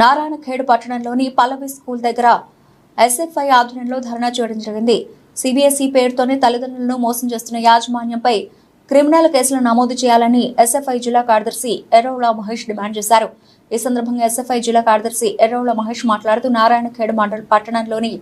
నారాయణఖేడ్ పట్టణంలోని పల్లవి స్కూల్ దగ్గర ఎస్ఎఫ్ఐ ఆధ్వర్యంలో ధర్నా చేయడం జరిగింది. సిబిఎస్ఈ పేరుతోనే తల్లిదండ్రులను మోసం చేస్తున్న యాజమాన్యంపై క్రిమినల్ కేసులు నమోదు చేయాలని ఎస్ఎఫ్ఐ జిల్లా కార్యదర్శి ఎరోలా మహేష్ డిమాండ్ చేశారు. ఈ సందర్భంగా ఎస్ఎఫ్ఐ జిల్లా కార్యదర్శి ఎర్రవుల మహేష్ మాట్లాడుతూ నారాయణఖేడ్ మండల పట్టణంలోని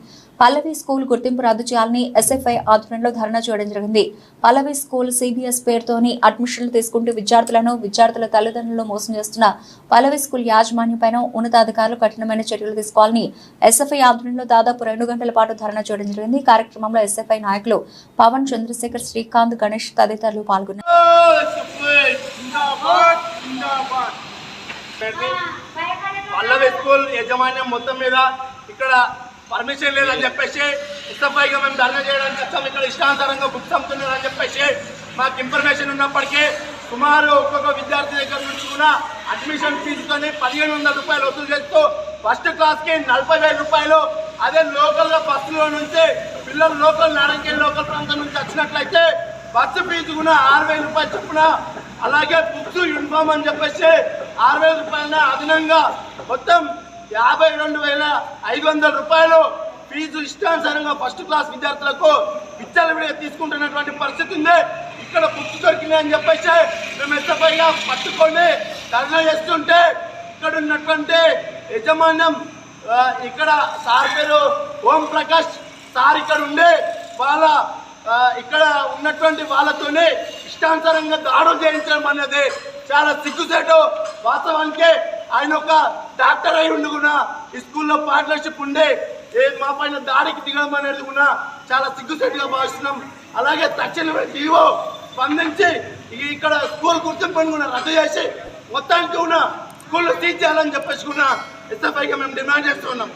పల్లవి స్కూల్ గుర్తింపు రద్దు చేయాలని ఎస్ఎఫ్ఐ ఆధ్వర్యంలో ధర్నా చేయడం జరిగింది. పల్లవి స్కూల్ సిబిఎస్ పేరుతోని అడ్మిషన్లు తీసుకుంటూ విద్యార్థులను విద్యార్థుల తల్లిదండ్రులను మోసం చేస్తున్న పల్లవి స్కూల్ యాజమాన్యంపైన ఉన్నతాధికారులు కఠినమైన చర్యలు తీసుకోవాలని ఎస్ఎఫ్ఐ ఆధ్వర్యంలో దాదాపు రెండు గంటల పాటు ధర్నా చేయడం జరిగింది. కార్యక్రమంలో ఎస్ఎఫ్ఐ నాయకులు పవన్ చంద్రశేఖర్ శ్రీకాంత్ గణేష్ తదితరులు పాల్గొన్నారు. పల్లవి స్కూల్ యాజమాన్యం మొత్తం మీద ఇక్కడ పర్మిషన్ లేదని చెప్పేసి ఇష్టపైగా మేము ధర్నా చేయడానికి వచ్చాం. ఇక్కడ ఇష్టానుసారంగా బుక్స్ అమ్ముతున్నారని చెప్పేసి మాకు ఇన్ఫర్మేషన్ ఉన్నప్పటికీ సుమారు ఒక్కొక్క విద్యార్థి దగ్గర నుంచి కూడా అడ్మిషన్ తీసుకొని పదిహేను వందల రూపాయలు వసూలు చేస్తూ ఫస్ట్ క్లాస్కి నలభై వేల రూపాయలు. అదే లోకల్గా బస్సులో నుంచి పిల్లలు లోకల్ నారాయణకేల్ లోకల్ ప్రాంతం నుంచి వచ్చినట్లయితే బస్సు ఫీజు కూడా ఆరు వేల రూపాయలు చొప్పున. అలాగే బుక్స్ యూనిఫామ్ అని చెప్పేసి ఆరు వేల రూపాయల అదనంగా మొత్తం యాభై రెండు వేల ఐదు వందల రూపాయలు ఫీజు ఇష్టానుసారంగా ఫస్ట్ క్లాస్ విద్యార్థులకు విచ్చలవిడిగా తీసుకుంటున్నటువంటి పరిస్థితి ఉంది. ఇక్కడ బుక్స్ దొరికింది అని చెప్పేసి మేము ఎస్ఎఫ్ఐగా పట్టుకొని ధర్నా చేస్తుంటే ఇక్కడ ఉన్నటువంటి యజమాన్యం ఇక్కడ సార్ పేరు ఓం ప్రకాష్ సార్ ఇక్కడ ఉండి వాళ్ళ ఇక్కడ ఉన్నటువంటి వాళ్ళతోనే ఇష్టానుసారంగా దాడులు చేయించడం అనేది చాలా సిగ్గుసేటు వాస్తవానికి ఆయన ఒక డాక్టర్ అయి ఉండి కూడా ఈ స్కూల్లో పార్ట్నర్షిప్ ఉండే ఏ మా పైన దాడికి దిగడం అనేది కూడా చాలా సిగ్గుసెట్టుగా భావిస్తున్నాం. అలాగే తక్షణమే జీవో స్పందించి ఇక్కడ స్కూల్ గుర్తింపుని కూడా రద్దు చేసి మొత్తానికి కూడా స్కూల్ తీర్చేయాలని చెప్పేసి కూడా ఎస్ఎఫ్ఐగా మేము డిమాండ్ చేస్తున్నాం